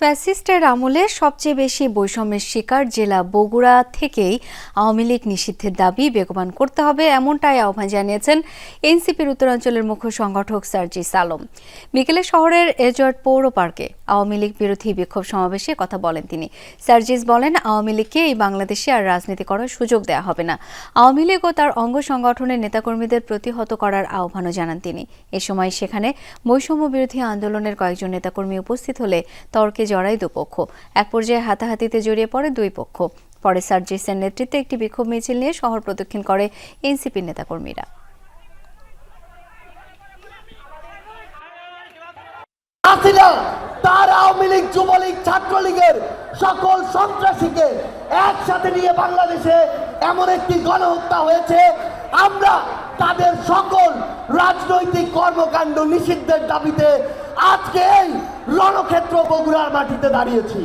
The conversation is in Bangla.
ফ্যাসিস্টের আমলে সবচেয়ে বেশি বৈষম্যের শিকার জেলা বগুড়া থেকেই আওয়ামী লীগ নিষিদ্ধের দাবি বেগবান করতে হবে এমনটাই আহ্বান জানিয়েছেন এনসিপির উত্তরাঞ্চলের মুখ্য সংগঠক সার্জিস আলম। বিকেলে শহরের এজর্ট পৌর পার্কে আওয়ামী লীগ বিরোধী বিক্ষোভ সমাবেশে কথা বলেন তিনি। সার্জিস বলেন, আওয়ামী লীগকে এই বাংলাদেশে আর রাজনীতি করার সুযোগ দেওয়া হবে না। আওয়ামী লীগ ও তার অঙ্গ সংগঠনের নেতাকর্মীদের প্রতিহত করার আহ্বানও জানান তিনি। এ সময় সেখানে বৈষম্য বিরোধী আন্দোলনের কয়েকজন নেতাকর্মী উপস্থিত হলে তর্কে জড়ায় দুপক্ষ। এক পর্যায়ে হাতাহাতিতে জড়িয়ে পড়ে দুই পক্ষ। পরে সার্জিসের নেতৃত্বে একটি বিক্ষোভ মিছিল নিয়ে শহর প্রদক্ষিণ করে এনসিপির নেতাকর্মীরা। তার আওয়ামী লীগ, যুবলীগ, ছাত্রলীগের সকল সন্ত্রাসীকে একসাথে নিয়ে বাংলাদেশে এমন একটি গণহত্যা হয়েছে। আমরা তাদের সকল রাজনৈতিক কর্মকাণ্ড নিষিদ্ধের দাবিতে আজকে এই রণক্ষেত্র বগুড়ার মাটিতে দাঁড়িয়েছি।